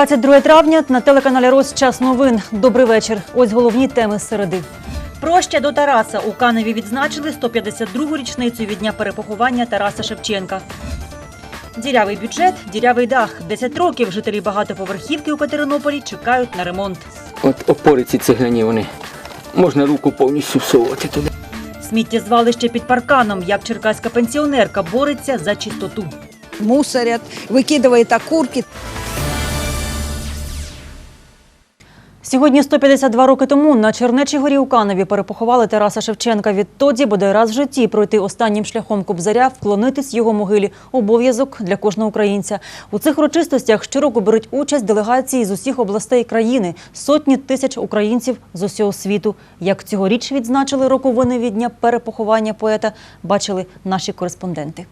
22 травня на телеканалі Рос час новин. Добрий вечір. Ось головні теми середи. Проща до Тараса у Каневі відзначили 152-гу річницю від дня перепоховання Тараса Шевченка. Дірявий бюджет, дірявий дах. 10 років жителі багатоповерхівки у Катеринополі чекають на ремонт. От опори ці цегляні вони. Можна руку повністю всовувати туди. Сміттєзвалище під парканом. Як черкаська пенсіонерка бореться за чистоту. мусорят, выкидывает окурки. Сьогодні 152 роки тому на Чернечій горі у Каневі перепоховали Тараса Шевченка. Відтоді буде раз в житті пройти останнім шляхом Кобзаря, вклонитись його могилі. Обов'язок для кожного українця. У цих урочистостях щороку беруть участь делегації з усіх областей країни, сотні тисяч українців з усього світу. Як цьогоріч відзначили роковини від дня перепоховання поета, бачили наші кореспонденти.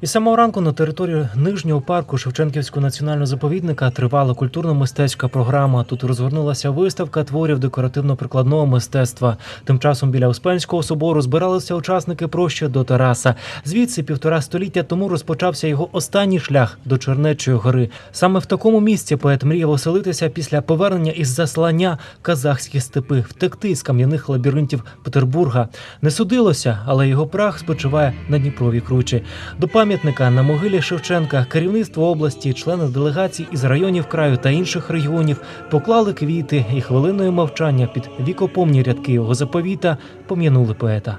Із самого ранку на території нижнього парку Шевченківського національного заповідника тривала культурно-мистецька програма. Тут розгорнулася виставка творів декоративно-прикладного мистецтва. Тим часом біля Успенського собору збиралися учасники прощі до Тараса. Звідси півтора століття тому розпочався його останній шлях до Чернечої гори. Саме в такому місці поет мріяв оселитися після повернення із заслання в казахські степи, втекти з кам'яних лабіринтів Петербурга. Не судилося, але його прах спочиває на Дніпровій кручі. До пам'ятника на могилі Шевченка керівництво області, члени делегацій із районів краю та інших регіонів поклали квіти і хвилиною мовчання під вікопомні рядки його заповіта пом'янули поета.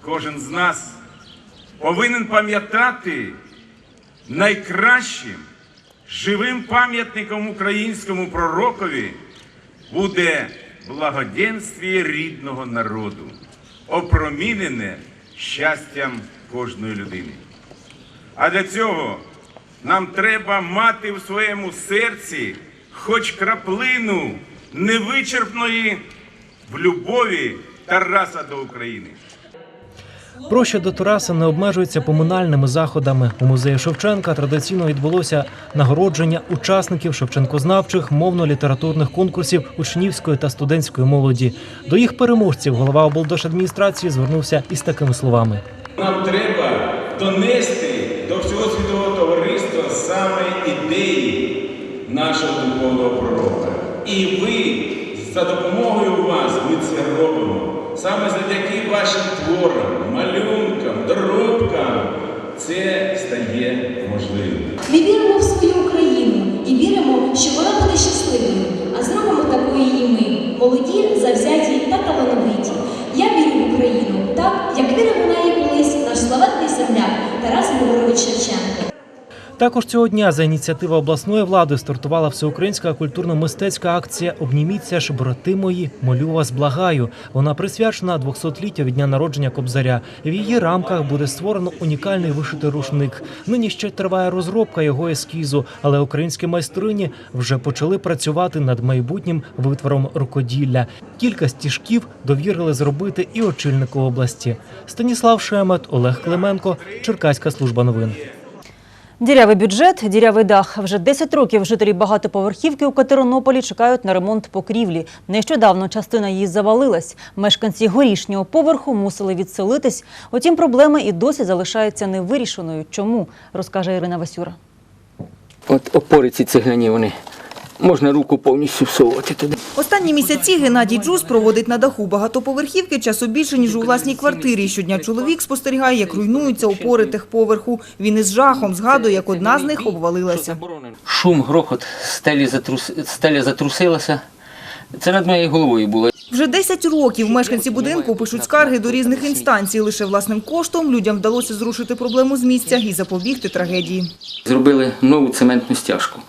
Кожен з нас повинен пам'ятати найкращим живим пам'ятником українському пророкові буде благоденствіє рідного народу, опромінене щастям кожної людини. А для цього нам треба мати в своєму серці хоч краплину невичерпної в любові Тараса до України. Проща до Тараса не обмежується поминальними заходами. У музеї Шевченка традиційно відбулося нагородження учасників шевченкознавчих мовно-літературних конкурсів учнівської та студентської молоді. До їх переможців голова облдержадміністрації звернувся із такими словами. Нам треба донести до всього світового товариства саме ідеї нашого духовного пророка. І ви за допомогою вас ми це робимо. Саме завдяки вашим творам, малюнкам, доробкам це стає можливим. Ми віримо в свою Україну і віримо, що вона буде щасливою. А зробимо такою і ми, молоді, завзяті та талановиті. Я вірю в Україну так, як вірив у неї колись наш славетний земляк Тарас Григорович. Також цього дня за ініціативи обласної влади стартувала всеукраїнська культурно-мистецька акція Обніміться ж, брати мої, молю вас, благаю. Вона присвячена 200-літтю від дня народження Кобзаря. В її рамках буде створено унікальний вишитий рушник. Нині ще триває розробка його ескізу, але українські майстрині вже почали працювати над майбутнім витвором рукоділля. Кілька стіжків довірили зробити і очільнику області. Станіслав Шемет, Олег Клименко, Черкаська служба новин. Дірявий бюджет, дірявий дах. Вже 10 років жителі багатоповерхівки у Катеринополі чекають на ремонт покрівлі. Нещодавно частина її завалилась. Мешканці горішнього поверху мусили відселитись. Утім, проблема і досі залишається невирішеною. Чому? Розкаже Ірина Васюра. От опори ці цегляні вони. Можна руку повністю всовувати туди. Останні місяці Геннадій Джус проводить на даху багатоповерхівки часу більше, ніж у власній квартирі. Щодня чоловік спостерігає, як руйнуються опори техповерху. Він із жахом згадує, як одна з них обвалилася. Шум, грохот, стелі затрус... стеля затрусилася. Це над моєю головою було. Вже 10 років мешканці будинку пишуть скарги до різних інстанцій. Лише власним коштом людям вдалося зрушити проблему з місця і запобігти трагедії. Зробили нову цементну стяжку.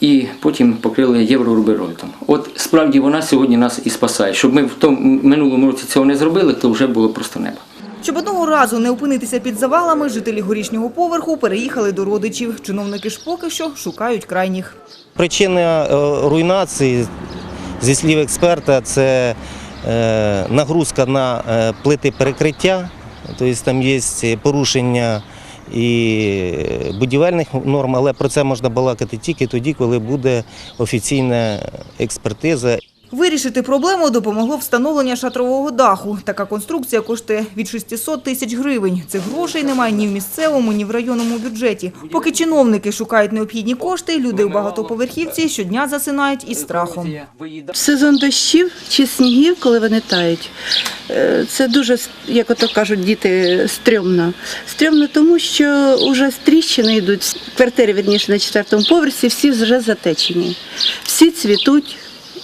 І потім покрили єврорубероїдом. От справді вона сьогодні нас і спасає. Щоб ми в тому минулому році цього не зробили, то вже було просто небо. Щоб одного разу не опинитися під завалами, жителі горішнього поверху переїхали до родичів. Чиновники ж поки що шукають крайніх. Причина е, руйнації, зі слів експерта, це е, нагрузка на е, плити перекриття, тобто там є порушення і будівельних норм, але про це можна балакати тільки тоді, коли буде офіційна експертиза. Вирішити проблему допомогло встановлення шатрового даху. Така конструкція коштує від 600 тисяч гривень. Цих грошей немає ні в місцевому, ні в районному бюджеті. Поки чиновники шукають необхідні кошти, люди в багатоповерхівці щодня засинають із страхом. Сезон дощів чи снігів, коли вони тають, е, це дуже, як ото кажуть діти, стрьомно. Стрьомно тому, що вже тріщини йдуть. Квартири, вірніше, на четвертому поверсі, всі вже затечені. Всі цвітуть,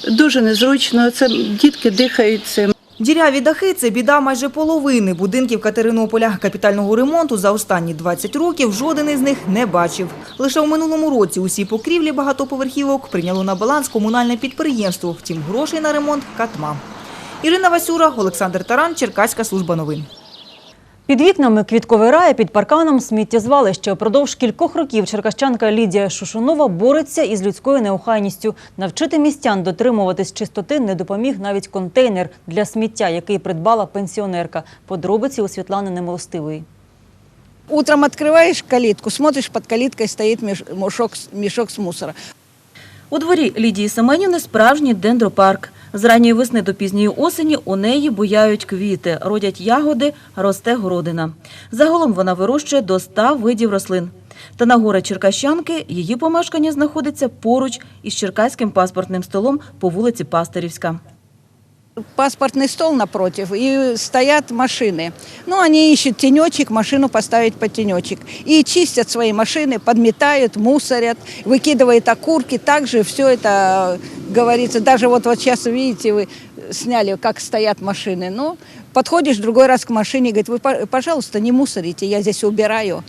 дуже незручно, це дітки дихають цим. Діряві дахи – це біда майже половини будинків Катеринополя. Капітального ремонту за останні 20 років жоден із них не бачив. Лише у минулому році усі покрівлі багатоповерхівок прийняло на баланс комунальне підприємство. Втім, грошей на ремонт – катма. Ірина Васюра, Олександр Таран, Черкаська служба новин. Під вікнами квітковий рай, під парканом сміттєзвалище. Продовж кількох років черкащанка Лідія Шушунова бореться із людською неохайністю. Навчити містян дотримуватись чистоти не допоміг навіть контейнер для сміття, який придбала пенсіонерка. Подробиці у Світлани Немилостивої. Утром открываешь калитку, смотришь, под калиткой стоит меш- мешок, мешок с мусора. У дворі Лідії Семенівни справжній дендропарк. З ранньої весни до пізньої осені у неї буяють квіти, родять ягоди, росте городина. Загалом вона вирощує до 100 видів рослин. Та на гори Черкащанки її помешкання знаходиться поруч із черкаським паспортним столом по вулиці Пастирівська Паспортный стол напротив, и стоят машины. Ну, они ищут тенечек, машину поставить под тенечек. И чистят свои машины, подметают, мусорят, выкидывают окурки. Также все это, э, говорится, даже вот, вот сейчас, видите, вы сняли, как стоят машины. Ну, подходишь другой раз к машине, говорит, вы, по- пожалуйста, не мусорите, я здесь убираю.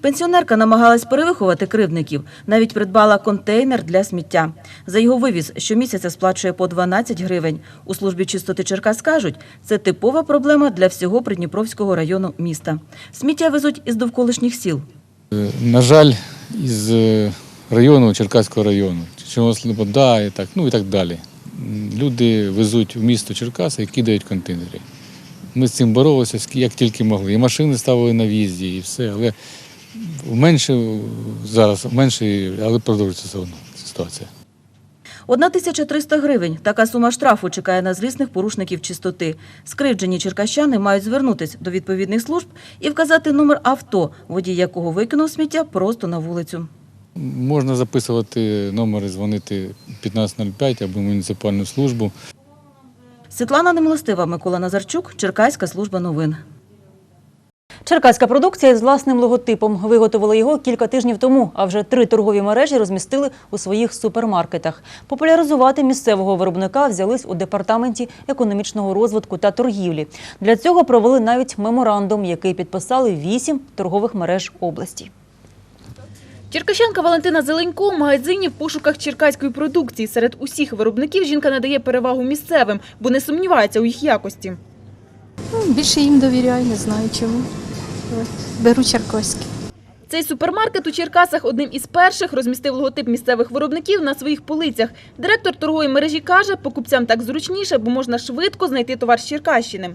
Пенсіонерка намагалась перевиховати кривдників, навіть придбала контейнер для сміття. За його вивіз щомісяця сплачує по 12 гривень. У службі чистоти Черкас кажуть, це типова проблема для всього Придніпровського району міста. Сміття везуть із довколишніх сіл. На жаль, із е, району, Черкаського району, чогось Слобода і так, ну і так далі. Люди везуть в місто Черкаси і кидають контейнери. Ми з цим боролися як тільки могли. І машини ставили на в'їзді, і все. Але менше зараз, менше, але продовжується все одно ситуація. 1300 гривень. Така сума штрафу чекає на злісних порушників чистоти. Скривджені черкащани мають звернутись до відповідних служб і вказати номер авто, водій якого викинув сміття просто на вулицю. Можна записувати номери, дзвонити 1505 або муніципальну службу. Світлана Немилостива, Микола Назарчук, Черкаська служба новин. Черкаська продукція з власним логотипом. Виготовили його кілька тижнів тому, а вже три торгові мережі розмістили у своїх супермаркетах. Популяризувати місцевого виробника взялись у департаменті економічного розвитку та торгівлі. Для цього провели навіть меморандум, який підписали вісім торгових мереж області. Черкащанка Валентина Зеленько у магазині в пошуках черкаської продукції. Серед усіх виробників жінка надає перевагу місцевим, бо не сумнівається у їх якості. Ну, Більше їм довіряю, не знаю чому. Беру черкаські. Цей супермаркет у Черкасах одним із перших розмістив логотип місцевих виробників на своїх полицях. Директор торгової мережі каже, покупцям так зручніше, бо можна швидко знайти товар з Черкащини.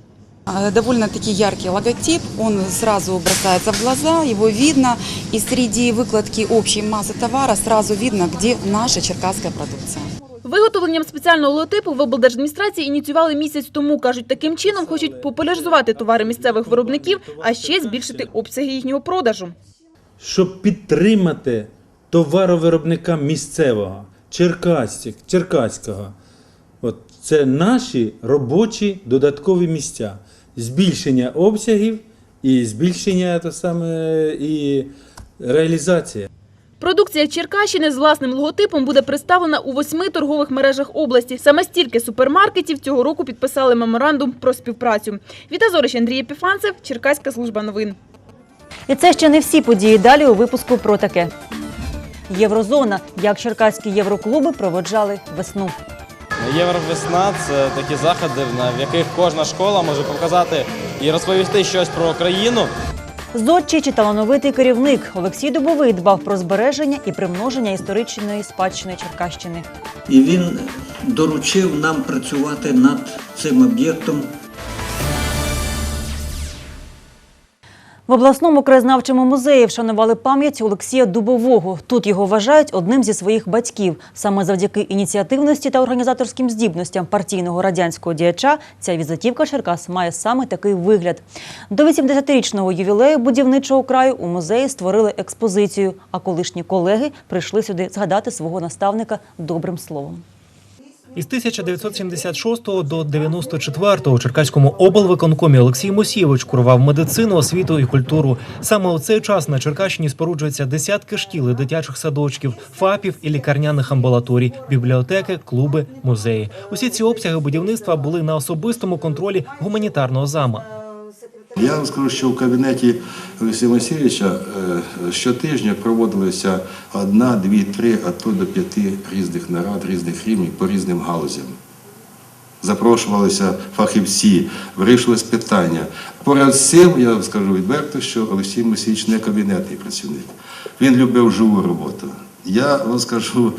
Довольно-таки яркий логотип, он сразу бросается в глаза, его видно, и среди выкладки общей массы товара сразу видно, где наша черкасская продукция. Виготовленням спеціального логотипу в облдержадміністрації ініціювали місяць тому. Кажуть, таким чином хочуть популяризувати товари місцевих виробників, а ще збільшити обсяги їхнього продажу. щоб підтримати товаровиробника місцевого, черкаського. От це наші робочі додаткові місця, збільшення обсягів і збільшення то саме, і реалізація. Продукція Черкащини з власним логотипом буде представлена у восьми торгових мережах області. Саме стільки супермаркетів цього року підписали меморандум про співпрацю. Віта Зорич, Андрій Епіфанцев, Черкаська служба новин. І це ще не всі події. Далі у випуску про таке. Єврозона. Як черкаські євроклуби проводжали весну. Євровесна це такі заходи, на- в яких кожна школа може показати і розповісти щось про країну. Зодчий чи талановитий керівник Олексій Дубовий дбав про збереження і примноження історичної спадщини Черкащини. І він доручив нам працювати над цим об'єктом В обласному краєзнавчому музеї вшанували пам'ять Олексія Дубового. Тут його вважають одним зі своїх батьків. Саме завдяки ініціативності та організаторським здібностям партійного радянського діяча ця візитівка Черкас має саме такий вигляд. До 80-річного ювілею будівничого краю у музеї створили експозицію, а колишні колеги прийшли сюди згадати свого наставника добрим словом. Із 1976 до 94 у Черкаському облвиконкомі Олексій Мосійович курував медицину, освіту і культуру. Саме у цей час на Черкащині споруджуються десятки шкіл і дитячих садочків, ФАПів і лікарняних амбулаторій, бібліотеки, клуби, музеї. Усі ці обсяги будівництва були на особистому контролі гуманітарного зама. Я вам скажу, що в кабінеті Олексія Васильовича е, щотижня проводилися одна, дві, три, а то до п'яти різних нарад, різних рівнів по різним галузям. Запрошувалися фахівці, вирішувалися питання. Поряд з цим, я вам скажу відверто, що Олексій Мосійович не кабінетний працівник. Він любив живу роботу. Я вам скажу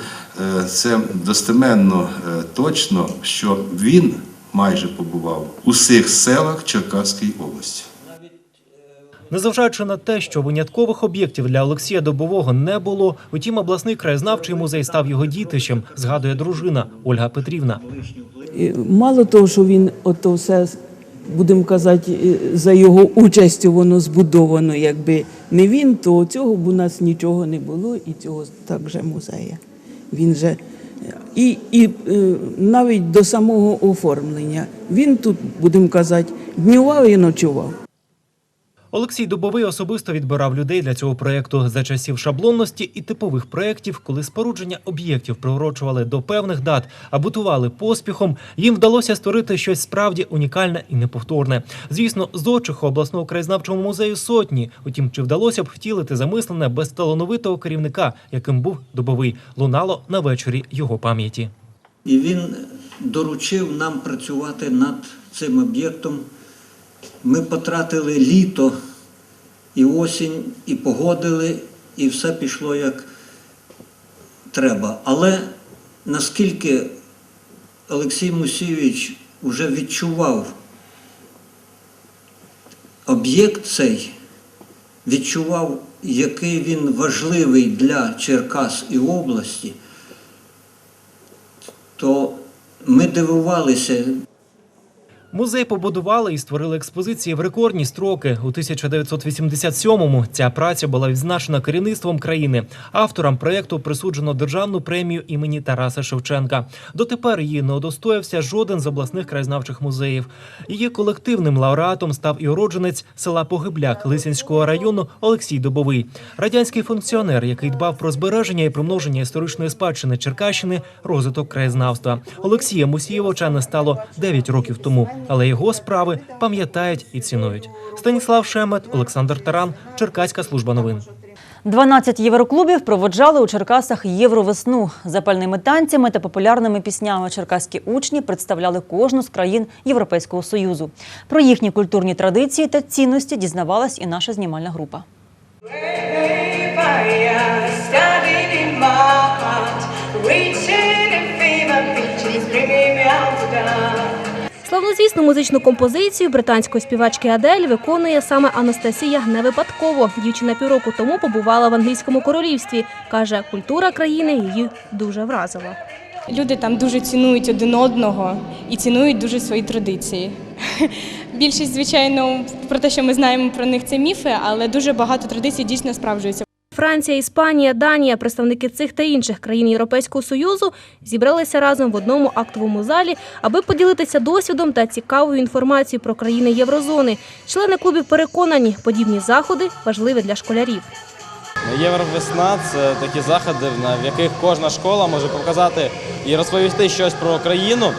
е, це достеменно е, точно, що він майже побував у всіх селах Черкаської області. Незважаючи на те, що виняткових об'єктів для Олексія Добового не було, утім обласний краєзнавчий музей став його дітищем, згадує дружина Ольга Петрівна. Мало того, що він ото все, будемо казати, за його участю воно збудовано. Якби не він, то цього б у нас нічого не було, і цього також музея. Він же і, і е, навіть до самого оформлення. Він тут, будемо казати, днював і ночував. Олексій Дубовий особисто відбирав людей для цього проєкту за часів шаблонності і типових проєктів, коли спорудження об'єктів приурочували до певних дат, а бутували поспіхом. Їм вдалося створити щось справді унікальне і неповторне. Звісно, зодчиху обласного краєзнавчого музею сотні. Утім, чи вдалося б втілити замислене без талановитого керівника, яким був Дубовий, лунало на вечорі його пам'яті. І він доручив нам працювати над цим об'єктом. Ми потратили літо і осінь, і погодили, і все пішло як треба. Але наскільки Олексій Мусійович вже відчував об'єкт цей, відчував, який він важливий для Черкас і області, то ми дивувалися. Музей побудували і створили експозиції в рекордні строки. У 1987-му ця праця була відзначена керівництвом країни. Авторам проєкту присуджено державну премію імені Тараса Шевченка. Дотепер її не удостоївся жоден з обласних краєзнавчих музеїв. Її колективним лауреатом став і уродженець села Погибляк Лисинського району Олексій Добовий, радянський функціонер, який дбав про збереження і примноження історичної спадщини Черкащини, розвиток краєзнавства. Олексія Мусієвича не стало 9 років тому, але його справи пам'ятають і цінують. Станіслав Шемет, Олександр Таран, Черкаська служба новин. 12 євроклубів проводжали у Черкасах Євровесну. Запальними танцями та популярними піснями черкаські учні представляли кожну з країн Європейського Союзу. Про їхні культурні традиції та цінності дізнавалась і наша знімальна група. Славнозвісну музичну композицію британської співачки Адель виконує саме Анастасія не випадково. Дівчина півроку тому побувала в англійському королівстві. Каже, культура країни її дуже вразила. Люди там дуже цінують один одного і цінують дуже свої традиції. Більшість, звичайно, про те, що ми знаємо про них, це міфи, але дуже багато традицій дійсно справджуються. Франція, Іспанія, Данія, представники цих та інших країн Європейського союзу зібралися разом в одному актовому залі, аби поділитися досвідом та цікавою інформацією про країни Єврозони. Члени клубів переконані, подібні заходи важливі для школярів. Євровесна це такі заходи, в яких кожна школа може показати і розповісти щось про країну,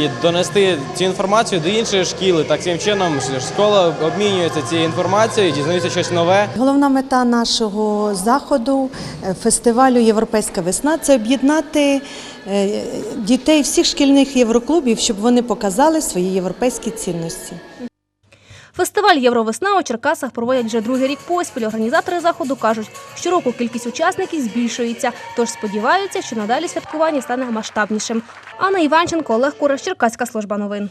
і донести цю інформацію до іншої шкіли. Таким чином школа обмінюється цією інформацією, дізнається щось нове. Головна мета нашого заходу е, фестивалю Європейська весна це об'єднати е, дітей всіх шкільних євроклубів, щоб вони показали свої європейські цінності. Фестиваль Євровесна у Черкасах проводять вже другий рік поспіль. Організатори заходу кажуть, щороку кількість учасників збільшується, тож сподіваються, що надалі святкування стане масштабнішим. Анна Іванченко, Олег Кураш, Черкаська служба новин.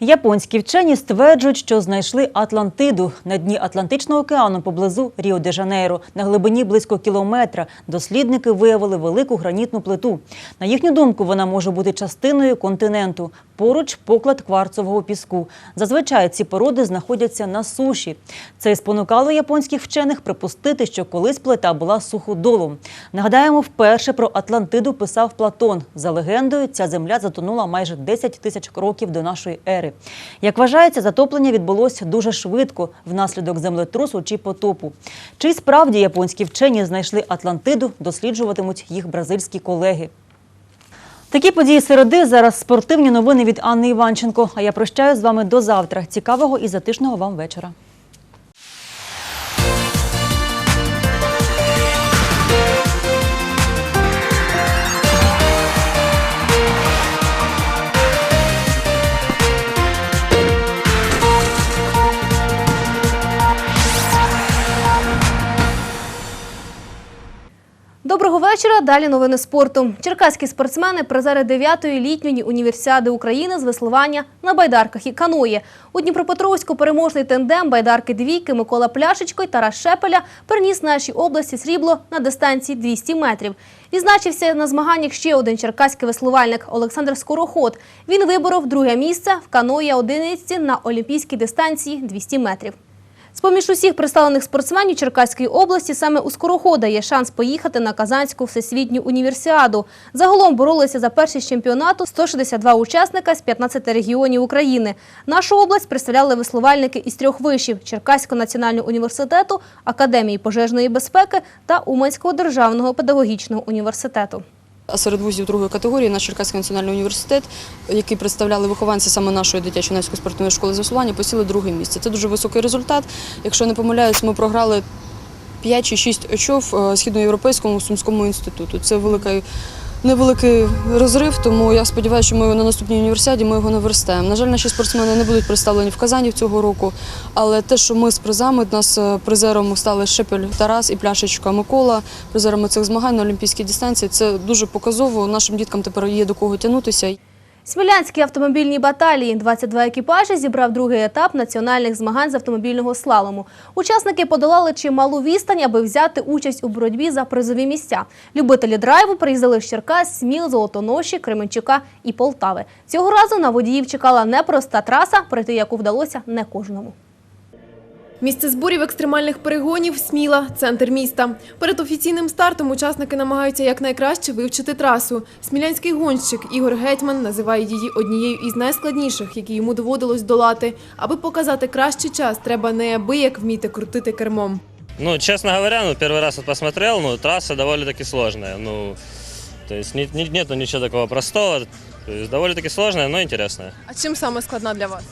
Японські вчені стверджують, що знайшли Атлантиду на дні Атлантичного океану поблизу Ріо-де-Жанейро. На глибині близько кілометра дослідники виявили велику гранітну плиту. На їхню думку, вона може бути частиною континенту. Поруч поклад кварцового піску. Зазвичай ці породи знаходяться на суші. Це й спонукало японських вчених припустити, що колись плита була суходолом. Нагадаємо, вперше про Атлантиду писав Платон. За легендою, ця земля затонула майже 10 тисяч років до нашої ери. Як вважається, затоплення відбулося дуже швидко внаслідок землетрусу чи потопу. Чи справді японські вчені знайшли Атлантиду, досліджуватимуть їх бразильські колеги. Такі події середи зараз спортивні новини від Анни Іванченко. А я прощаю з вами до завтра. Цікавого і затишного вам вечора. Доброго вечора. Далі новини спорту. Черкаські спортсмени призери 9-ї літньої універсіади України з веслування на байдарках і каної. У Дніпропетровську переможний тендем байдарки двійки Микола Пляшечко й Тарас Шепеля переніс нашій області срібло на дистанції 200 метрів. Відзначився на змаганнях ще один черкаський веслувальник Олександр Скороход. Він виборов друге місце в каної одиниці на олімпійській дистанції 200 метрів. З-поміж усіх представлених спортсменів Черкаської області саме у Скорохода є шанс поїхати на Казанську всесвітню універсіаду. Загалом боролися за першість чемпіонату 162 учасника з 15 регіонів України. Нашу область представляли веслувальники із трьох вишів – Черкаського національного університету, Академії пожежної безпеки та Уманського державного педагогічного університету. А серед вузів другої категорії наш Черкаський національний університет, який представляли вихованці саме нашої дитячо-юнацької спортивної школи засування, посіли друге місце. Це дуже високий результат. Якщо не помиляюсь, ми програли 5 чи 6 очов е, Східноєвропейському Сумському інституту. Це великий, невеликий розрив, тому я сподіваюся, що ми на наступній універсіаді ми його наверстаємо. На жаль, наші спортсмени не будуть представлені в Казані цього року, але те, що ми з призами, нас е, призером стали Шепель Тарас і Пляшечка Микола, призерами цих змагань на олімпійській дистанції. Це дуже показово. Нашим діткам тепер є до кого тягнутися. Смілянській автомобільні баталії 22 екіпажі зібрав другий етап національних змагань з автомобільного слалому. Учасники подолали чималу відстань, аби взяти участь у боротьбі за призові місця. Любителі драйву приїздили з Черкас, Сміл, Золотоноші, Кременчука і Полтави. Цього разу на водіїв чекала непроста траса, пройти яку вдалося не кожному. Місце зборів екстремальних перегонів Сміла, центр міста. Перед офіційним стартом учасники намагаються якнайкраще вивчити трасу. Смілянський гонщик Ігор Гетьман називає її однією із найскладніших, які йому доводилось долати. Аби показати кращий час, треба неабияк вміти крутити кермом. Ну, честно говоря, ну, первый раз вот посмотрел, ну, трасса довольно-таки сложная. Ну, то есть нет, нет, нету ничего такого простого. То есть довольно-таки сложная, но интересная. А чим саме складна для вас?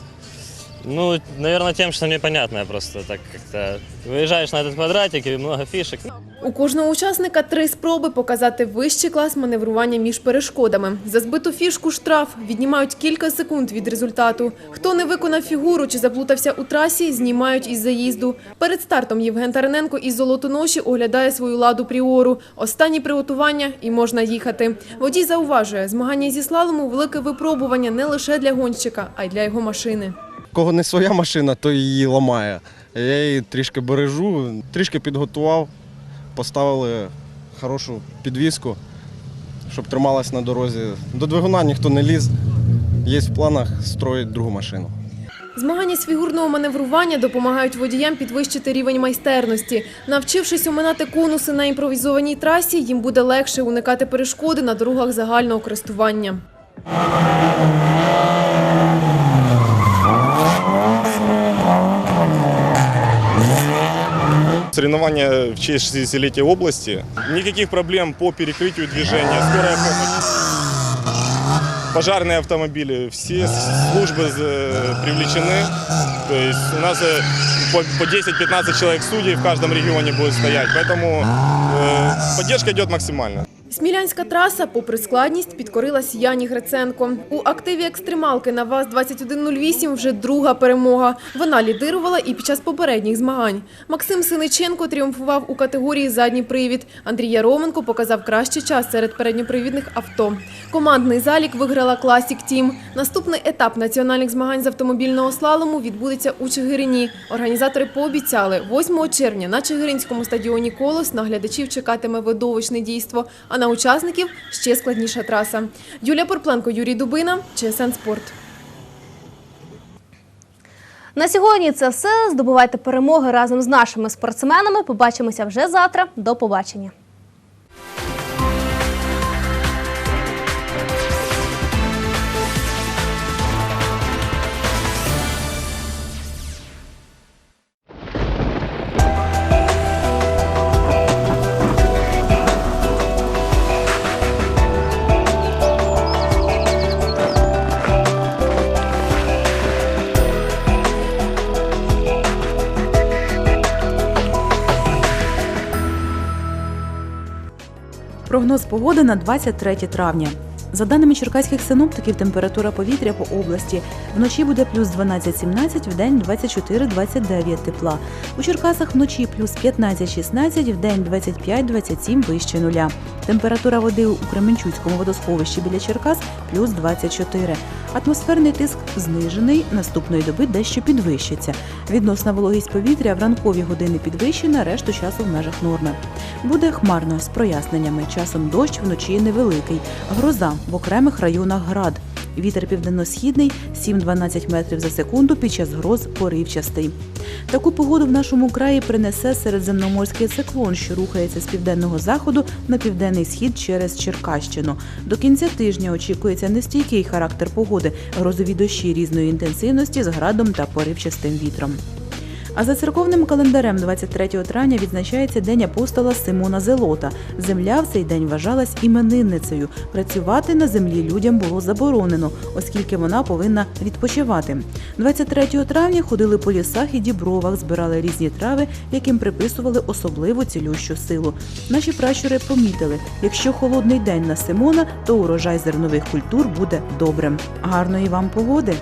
Ну, наверное, тем, что непонятная просто так как-то. Выезжаешь на этот квадратик и много фишек. У кожного учасника три спроби показати вищий клас маневрування між перешкодами. За збиту фішку штраф віднімають кілька секунд від результату. Хто не виконав фігуру чи заплутався у трасі, знімають із заїзду. Перед стартом Євген Тарененко із Золотоноші оглядає свою ладу пріору. Останні приготування і можна їхати. Водій зауважує, змагання зі слалому – велике випробування не лише для гонщика, а й для його машини. Кого не своя машина, то її ламає. Я її трішки бережу, трішки підготував, поставили хорошу підвіску, щоб трималась на дорозі. До двигуна ніхто не ліз. Є в планах строїти другу машину. Змагання з фігурного маневрування допомагають водіям підвищити рівень майстерності. Навчившись оминати конуси на імпровізованій трасі, їм буде легше уникати перешкоди на дорогах загального користування. Соревнования в честь 60-летия области. Никаких проблем по перекрытию движения, скорая помощь. Пожарные автомобили, все службы э, привлечены. То есть у нас э, по по 10-15 человек судей в каждом регионе будет стоять. Поэтому э, поддержка идет максимально. Смілянська траса, попри складність, підкорилась Яні Гриценко. У активі екстремалки на ВАЗ-2108 вже друга перемога. Вона лідирувала і під час попередніх змагань. Максим Синиченко тріумфував у категорії задній привід. Андрій Яроменко показав кращий час серед передньопривідних авто. Командний залік виграла Classic Team. Наступний етап національних змагань з автомобільного слалому відбудеться у Чигирині. Організатори пообіцяли, 8 червня на Чигиринському стадіоні «Колос» на глядачів чекатиме видовищне дійство, на учасників ще складніша траса. Юлія Порпленко, Юрій Дубина, ЧСН Спорт. На сьогодні це все. Здобувайте перемоги разом з нашими спортсменами. Побачимося вже завтра. До побачення. Прогноз погоди на 23 травня. За даними черкаських синоптиків, температура повітря по області вночі буде плюс 12-17, вдень 24-29 тепла. У Черкасах вночі плюс 15-16, вдень 25-27 вище нуля. Температура води у Кременчуцькому водосховищі біля Черкас плюс 24. Атмосферний тиск знижений, наступної доби дещо підвищиться. Відносна вологість повітря в ранкові години підвищена, решту часу в межах норми. Буде хмарно з проясненнями. Часом дощ вночі невеликий. Гроза в окремих районах град. Вітер південно-східний 7-12 метрів за секунду під час гроз поривчастий. Таку погоду в нашому краї принесе середземноморський циклон, що рухається з південного заходу на південний схід через Черкащину. До кінця тижня очікується нестійкий характер погоди, грозові дощі різної інтенсивності з градом та поривчастим вітром. А за церковним календарем 23 травня відзначається День апостола Симона Зелота. Земля в цей день вважалась іменинницею. Працювати на землі людям було заборонено, оскільки вона повинна відпочивати. 23 травня ходили по лісах і дібровах, збирали різні трави, яким приписували особливу цілющу силу. Наші пращури помітили, якщо холодний день на Симона, то урожай зернових культур буде добрим. Гарної вам погоди!